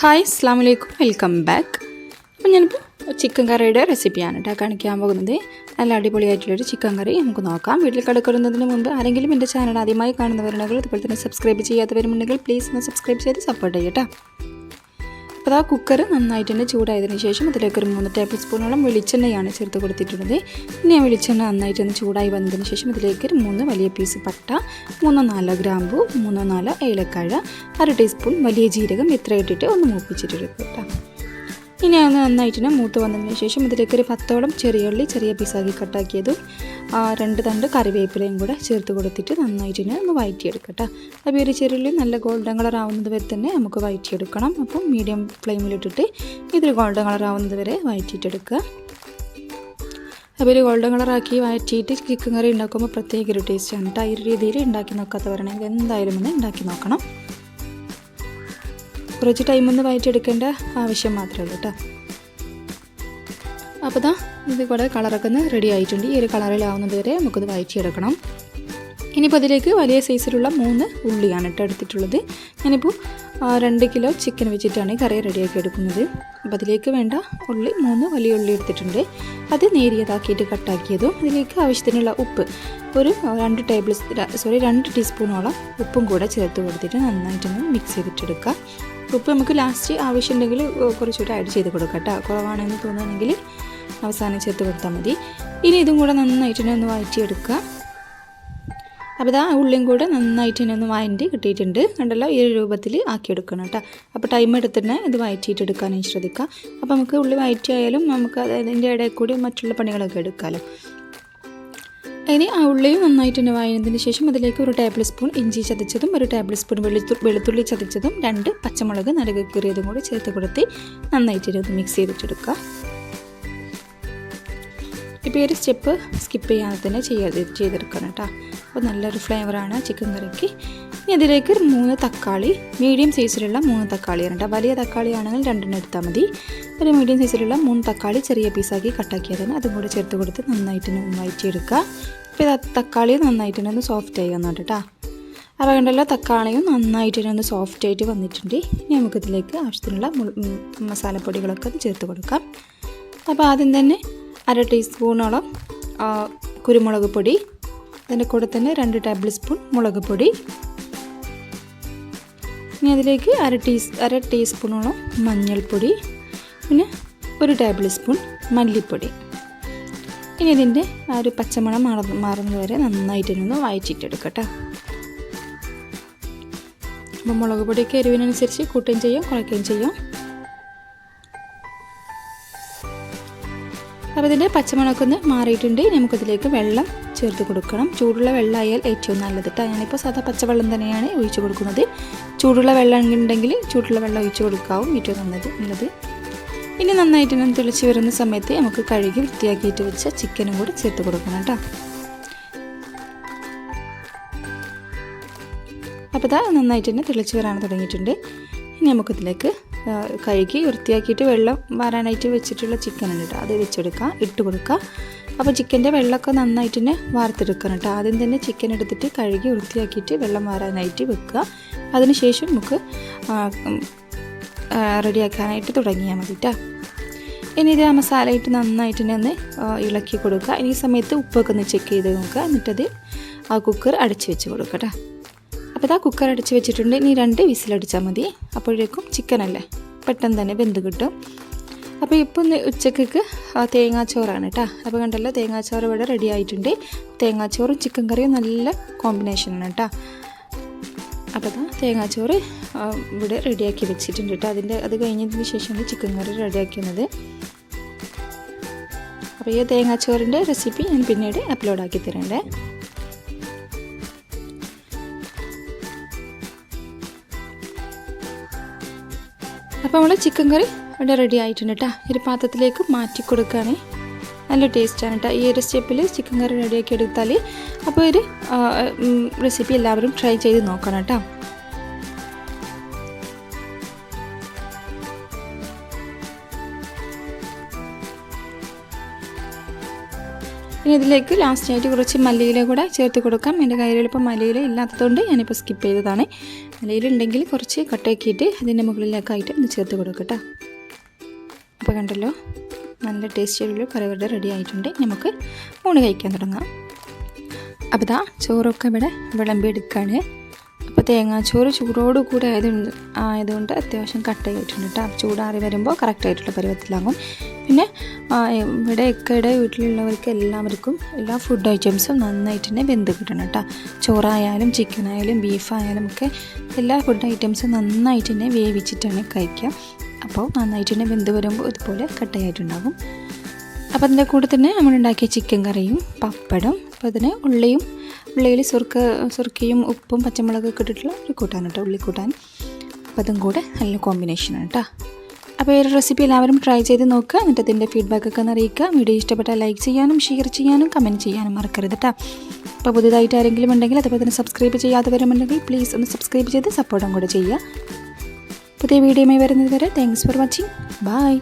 Hi അസ്സാം വലൈക്കും welcome back. അപ്പം ഞാനിപ്പോൾ ചിക്കൻ കറിയുടെ റെസിപ്പിയാണ് കേട്ടോ കാണിക്കാൻ പോകുന്നത്. നല്ല അടിപൊളിയായിട്ടുള്ളൊരു ചിക്കൻ കറി നമുക്ക് നോക്കാം. വീട്ടിൽ കിടക്കുന്നതിന് മുമ്പ് ആരെങ്കിലും എന്റെ ചാനൽ ആദ്യമായി കാണുന്നവരുണ്ടെങ്കിൽ അതുപോലെ തന്നെ സബ്സ്ക്രൈബ് ചെയ്യാത്തവരുമുണ്ടെങ്കിൽ പ്ലീസ് ഒന്ന് സബ്സ്ക്രൈബ് ചെയ്ത് സപ്പോർട്ട് ചെയ്യട്ടോ അപ്പോൾ ആ കുക്കർ നന്നായിട്ട് തന്നെ ചൂടായതിനു ശേഷം അതിലേക്ക് ഒരു മൂന്ന് ടേബിൾ സ്പൂണോളം വെളിച്ചെണ്ണയാണ് ചേർത്ത് കൊടുത്തിട്ടുള്ളത്. ഇനി ആ വെളിച്ചെണ്ണ നന്നായിട്ട് തന്നെ ചൂടായി വന്നതിന് ശേഷം ഇതിലേക്ക് ഒരു മൂന്ന് വലിയ പീസ് പട്ട മൂന്നോ നാലോ ഗ്രാമ്പു മൂന്നോ നാലോ ഏലക്കാഴ അര ടീസ്പൂൺ വലിയ ജീരകം ഇത്ര ഇട്ടിട്ട് ഒന്ന് മൂപ്പിച്ചിട്ടെടുക്കും കേട്ടോ. ഇനി അത് നന്നായിട്ട് മൂത്ത് വന്നതിന് ശേഷം ഇതിലേക്ക് ഒരു പത്തോളം ചെറിയ ഉള്ളി ചെറിയ പീസാക്കി കട്ടാക്കിയതും രണ്ട് തണ്ട് കറിവേപ്പിലയും കൂടെ ചേർത്ത് കൊടുത്തിട്ട് നന്നായിട്ട് ഒന്ന് വഴറ്റിയെടുക്കട്ടോ അപ്പോൾ ഒരു ചെറിയുള്ളി നല്ല ഗോൾഡൻ കളർ ആവുന്നത് വരെ തന്നെ നമുക്ക് വഴറ്റിയെടുക്കണം അപ്പം മീഡിയം ഫ്ലെയിമിലിട്ടിട്ട് ഇതൊരു ഗോൾഡൻ കളർ ആവുന്നത് വരെ വഴറ്റിയിട്ടെടുക്കുക അപ്പോൾ ഒരു ഗോൾഡൻ കളറാക്കി വഴറ്റിയിട്ട് ചിക്കൻ കറി ഉണ്ടാക്കുമ്പോൾ പ്രത്യേക ഒരു ടേസ്റ്റാണ് കേട്ടോ ഈ ഒരു രീതിയിൽ ഉണ്ടാക്കി നോക്കാത്തവരാണെങ്കിൽ എന്തായാലും ഒന്ന് ഉണ്ടാക്കി നോക്കണം. കുറച്ച് ടൈമൊന്ന് വഴറ്റിയെടുക്കേണ്ട ആവശ്യം മാത്രമേ ഉള്ളൂ കേട്ടോ അപ്പോൾ ദാ ഇത് കൂടെ കളറൊക്കെ ഒന്ന് റെഡി ആയിട്ടുണ്ട്. ഈ ഒരു കളറിലാവുന്നത് വരെ നമുക്കത് വഴറ്റിയെടുക്കണം ഇനിയിപ്പോൾ അതിലേക്ക് വലിയ സൈസിലുള്ള മൂന്ന് ഉള്ളിയാണ് കേട്ടോ എടുത്തിട്ടുള്ളത്. ഞാനിപ്പോൾ രണ്ട് കിലോ ചിക്കൻ വെച്ചിട്ടാണ് കറി റെഡിയാക്കി എടുക്കുന്നത്. അപ്പോൾ അതിലേക്ക് വേണ്ട ഉള്ളി മൂന്ന് വലിയ ഉള്ളി എടുത്തിട്ടുണ്ട്. അത് നേരിയതാക്കിയിട്ട് കട്ടാക്കിയതും അതിലേക്ക് ആവശ്യത്തിനുള്ള ഉപ്പ് ഒരു രണ്ട് ടേബിൾ സോറി രണ്ട് ടീസ്പൂണോളം ഉപ്പും കൂടെ ചേർത്ത് കൊടുത്തിട്ട് നന്നായിട്ടൊന്ന് മിക്സ് ചെയ്തിട്ടെടുക്കുക ഉപ്പ് നമുക്ക് ലാസ്റ്റ് ആവശ്യമുണ്ടെങ്കിൽ കുറച്ചുകൂടെ ആഡ് ചെയ്ത് കൊടുക്കാം കേട്ടോ കുറവാണെന്ന് തോന്നുകയാണെങ്കിൽ അവസാനം ചേർത്ത് കൊടുത്താൽ മതി. ഇനി ഇതും കൂടെ നന്നായിട്ട് തന്നെ ഒന്ന് വഴറ്റിയെടുക്കുക. അപ്പോൾ ഇതാ ഉള്ളിയും കൂടെ നന്നായിട്ട് തന്നെ ഒന്ന് വഴറ്റി കിട്ടിയിട്ടുണ്ട്. കണ്ടല്ലോ ഈ രൂപത്തിൽ ആക്കിയെടുക്കണം കേട്ടോ അപ്പോൾ ടൈം എടുത്തിട്ട് ഇത് വഴറ്റിയിട്ടെടുക്കാനും ശ്രദ്ധിക്കുക. അപ്പോൾ നമുക്ക് ഉള്ളി വഴറ്റിയായാലും നമുക്ക് അതിന്റെ ഇടയിൽ കൂടി മറ്റുള്ള പണികളൊക്കെ എടുക്കാമല്ലോ ഇനി ആ ഉള്ളിയും നന്നായിട്ട് തന്നെ വഴഞ്ഞതിന് ശേഷം അതിലേക്ക് ഒരു ടേബിൾ സ്പൂൺ ഇഞ്ചി ചതച്ചതും ഒരു ടേബിൾ സ്പൂൺ വെളുത്തു വെളുത്തുള്ളി ചതച്ചതും രണ്ട് പച്ചമുളക് കീറിയതും കൂടി ചേർത്ത് കൊടുത്ത് നന്നായിട്ട് ഇത് മിക്സ് ചെയ്തിട്ടെടുക്കുക. ഇപ്പോൾ ഈ ഒരു സ്റ്റെപ്പ് സ്കിപ്പ് ചെയ്യാതെ തന്നെ ചെയ്യാതെ ചെയ്തെടുക്കണം കേട്ടോ. അപ്പോൾ നല്ലൊരു ഫ്ലേവറാണ് ചിക്കൻ കറിക്ക്. ഇനി അതിലേക്ക് മൂന്ന് തക്കാളി മീഡിയം സൈസിലുള്ള മൂന്ന് തക്കാളിയാണ് കേട്ടോ. വലിയ തക്കാളിയാണെങ്കിൽ രണ്ടെണ്ണം എടുത്താൽ മതി. ഒരു മീഡിയം സൈസിലുള്ള മൂന്ന് തക്കാളി ചെറിയ പീസാക്കി കട്ടാക്കിയതാണ് അതും കൂടെ ചേർത്ത് കൊടുത്ത് നന്നായിട്ട് വഴറ്റിയെടുക്കുക. അപ്പോൾ ഇത് തക്കാളി നന്നായിട്ട് ഒന്ന് സോഫ്റ്റ് ആയി വന്നിട്ട് കേട്ടോ അപ്പോൾ കണ്ടല്ലോ തക്കാളിയും നന്നായിട്ട് ഒന്ന് സോഫ്റ്റ് ആയിട്ട് വന്നിട്ടുണ്ട്. ഇനി നമുക്കിതിലേക്ക് ആവശ്യത്തിനുള്ള മസാലപ്പൊടികളൊക്കെ ഒന്ന് ചേർത്ത് കൊടുക്കാം. അപ്പോൾ ആദ്യം തന്നെ അര ടീസ്പൂണോളം കുരുമുളക് പൊടി അതിന്റെ കൂടെ തന്നെ രണ്ട് ടേബിൾ സ്പൂൺ മുളക് പൊടി. ഇനി അതിലേക്ക് അര ടീസ് അര ടീസ്പൂണോളം മഞ്ഞൾപ്പൊടി. പിന്നെ ഒരു ടേബിൾ സ്പൂൺ മല്ലിപ്പൊടി. ഇനി ഇതിന്റെ ആ ഒരു പച്ചമണം മാറുന്ന മാറുന്നത് വരെ നന്നായിട്ട് ഒന്ന് വഴറ്റിയിട്ടെടുക്കട്ടെ. അപ്പോൾ മുളക് പൊടിയൊക്കെ എരിവിനനുസരിച്ച് കൂട്ടുകയും ചെയ്യാം കുറയ്ക്കുകയും ചെയ്യാം. അപ്പോൾ ഇതിന്റെ പച്ചമുളക് ഒന്ന് മാറിയിട്ടുണ്ട്. നമുക്കതിലേക്ക് വെള്ളം ചേർത്ത് കൊടുക്കണം. ചൂടുള്ള വെള്ളമായാൽ ഏറ്റവും നല്ലത് കേട്ടോ ഞാനിപ്പോൾ സാധാ പച്ചവെള്ളം തന്നെയാണ് ഒഴിച്ചു കൊടുക്കുന്നത്. ചൂടുള്ള വെള്ളം ഉണ്ടെങ്കിൽ ചൂടുള്ള വെള്ളം ഒഴിച്ചു കൊടുക്കാവും. ഏറ്റവും നല്ലത് നല്ലത് ഇനി നന്നായിട്ട് ഞാൻ തിളച്ച് വരുന്ന സമയത്ത് നമുക്ക് കഴുകി വൃത്തിയാക്കിയിട്ട് വെച്ച ചിക്കനും കൂടെ ചേർത്ത് കൊടുക്കണം കേട്ടോ. അപ്പോൾ ഇതാ നന്നായിട്ട് തന്നെ തിളച്ച് വരാൻ തുടങ്ങിയിട്ടുണ്ട്. ഇനി നമുക്കിതിലേക്ക് കഴുകി വൃത്തിയാക്കിയിട്ട് വെള്ളം വരാനായിട്ട് വെച്ചിട്ടുള്ള ചിക്കൻ ഉണ്ട് അത് വെച്ചെടുക്കുക ഇട്ട് കൊടുക്കുക അപ്പോൾ ചിക്കന്റെ വെള്ളമൊക്കെ നന്നായിട്ട് തന്നെ വാർത്തെടുക്കണം കേട്ടോ. ആദ്യം തന്നെ ചിക്കൻ എടുത്തിട്ട് കഴുകി വൃത്തിയാക്കിയിട്ട് വെള്ളം വാരാനായിട്ട് വെക്കുക. അതിനുശേഷം നമുക്ക് റെഡിയാക്കാനായിട്ട് തുടങ്ങിയാൽ മതി കേട്ടോ ഇനി ഇത് ആ മസാലയിട്ട് നന്നായിട്ട് തന്നെ ഒന്ന് ഇളക്കി കൊടുക്കുക. ഇനി സമയത്ത് ഉപ്പൊക്കെ ഒന്ന് ചെക്ക് ചെയ്ത് നോക്കുക. എന്നിട്ടത് ആ കുക്കർ അടച്ച് വെച്ച് കൊടുക്കുക കേട്ടോ അപ്പോൾ ഇതാ കുക്കർ അടച്ച് വെച്ചിട്ടുണ്ട്. ഇനി രണ്ട് വിസിലടിച്ചാൽ മതി. അപ്പോഴേക്കും ചിക്കനല്ലേ പെട്ടെന്ന് തന്നെ വെന്ത് കിട്ടും. അപ്പോൾ ഇപ്പോൾ ഒന്ന് ഉച്ചക്കേക്ക് തേങ്ങാച്ചോറാണ് കേട്ടോ അപ്പോൾ കണ്ടല്ലോ തേങ്ങാച്ചോറ് ഇവിടെ റെഡി ആയിട്ടുണ്ട്. തേങ്ങാച്ചോറും ചിക്കൻ കറിയും നല്ല കോമ്പിനേഷനാണ് കേട്ടോ അപ്പോൾ അതാ തേങ്ങാച്ചോറ് ഇവിടെ റെഡിയാക്കി വെച്ചിട്ടുണ്ട് കേട്ടോ. അതിന്റെ അത് കഴിഞ്ഞതിന് ശേഷമാണ് ചിക്കൻ കറി റെഡിയാക്കുന്നത് അപ്പോൾ ഈ തേങ്ങാച്ചോറിന്റെ റെസിപ്പി ഞാൻ പിന്നീട് അപ്ലോഡ് ആക്കി തരണ്ടേ. അപ്പോൾ നമ്മൾ ചിക്കൻ കറി ഇവിടെ റെഡി ആയിട്ടുണ്ട് കേട്ടോ. ഒരു പാത്രത്തിലേക്ക് മാറ്റി കൊടുക്കുകയാണ്. നല്ല ടേസ്റ്റാണ് കേട്ടോ. ഈ ഒരു സ്റ്റെപ്പിൽ ചിക്കൻ കറി റെഡിയാക്കി എടുത്താൽ അപ്പോൾ ഒരു റെസിപ്പി എല്ലാവരും ട്രൈ ചെയ്ത് നോക്കണം കേട്ടോ. ഇനി ഇതിലേക്ക് ലാസ്റ്റായിട്ട് കുറച്ച് മല്ലിയില കൂടെ ചേർത്ത് കൊടുക്കാം. എന്റെ കയ്യിലിപ്പോൾ മല്ലിയില ഇല്ലാത്തതുകൊണ്ട് ഞാനിപ്പോൾ സ്കിപ്പ് ചെയ്തതാണ്. നിലയിലുണ്ടെങ്കിൽ കുറച്ച് കട്ടാക്കിയിട്ട് അതിന്റെ മുകളിലേക്കായിട്ട് ഒന്ന് ചേർത്ത് കൊടുക്കട്ടോ അപ്പോൾ കണ്ടല്ലോ. നല്ല ടേസ്റ്റിയുള്ള വെറുതെ റെഡി ആയിട്ടുണ്ട്. നമുക്ക് ഊണ് കഴിക്കാൻ തുടങ്ങാം. അപ്പോൾ ഇതാ ചോറൊക്കെ ഇവിടെ വിളമ്പി എടുക്കുകയാണ് അപ്പോൾ തേങ്ങാച്ചോറ് ചൂടോട് കൂടെ ആയതുകൊണ്ട് ആയതുകൊണ്ട് അത്യാവശ്യം കട്ടയായിട്ടുണ്ട് കേട്ടോ. ചൂടാറി വരുമ്പോൾ കറക്റ്റായിട്ടുള്ള പരുവത്തിലാകും. പിന്നെ ഇവിടെ ഇക്കയുടെ വീട്ടിലുള്ളവർക്ക് എല്ലാവർക്കും എല്ലാ ഫുഡ് ഐറ്റംസും നന്നായിട്ട് തന്നെ വെന്ത് കിട്ടണം കേട്ടോ. ചോറായാലും ചിക്കനായാലും ബീഫായാലും ഒക്കെ എല്ലാ ഫുഡ് ഐറ്റംസും നന്നായിട്ട് തന്നെ വേവിച്ചിട്ടാണ് കഴിക്കുക. അപ്പോൾ നന്നായിട്ട് തന്നെ വെന്ത് വരുമ്പോൾ ഇതുപോലെ കട്ടയായിട്ടുണ്ടാകും അപ്പോൾ അതിന്റെ കൂടെ തന്നെ നമ്മൾ ഉണ്ടാക്കിയ ചിക്കൻ കറിയും പപ്പടം അപ്പോൾ അതിന് ഉള്ളിയും ഉള്ളിയിൽ സുർക്ക സുർക്കയും ഉപ്പും പച്ചമുളകൊക്കെ ഇട്ടിട്ടുള്ള ഒരു കൂട്ടാൻ കേട്ടോ ഉള്ളി കൂട്ടാൻ. അപ്പോൾ അതും കൂടെ നല്ല കോമ്പിനേഷനാണ് കേട്ടോ. അപ്പോൾ ഈ റെസിപ്പി എല്ലാവരും ട്രൈ ചെയ്ത് നോക്കുക. എന്നിട്ട് അതിന്റെ ഫീഡ്ബാക്കൊക്കെ ഒന്ന് അറിയിക്കുക. വീഡിയോ ഇഷ്ടപ്പെട്ടാൽ ലൈക്ക് ചെയ്യാനും ഷെയർ ചെയ്യാനും കമന്റ് ചെയ്യാനും മറക്കരുത് കേട്ടോ. അപ്പോൾ പുതിയതായിട്ട് ആരെങ്കിലും ഉണ്ടെങ്കിൽ അതുപോലെ തന്നെ സബ്സ്ക്രൈബ് ചെയ്യാത്തവരുമുണ്ടെങ്കിൽ പ്ലീസ് ഒന്ന് സബ്സ്ക്രൈബ് ചെയ്ത് സപ്പോർട്ടും കൂടെ ചെയ്യുക. പുതിയ വീഡിയോയുമായി വരുന്നത് വരെ താങ്ക്സ് ഫോർ വാച്ചിങ് ബൈ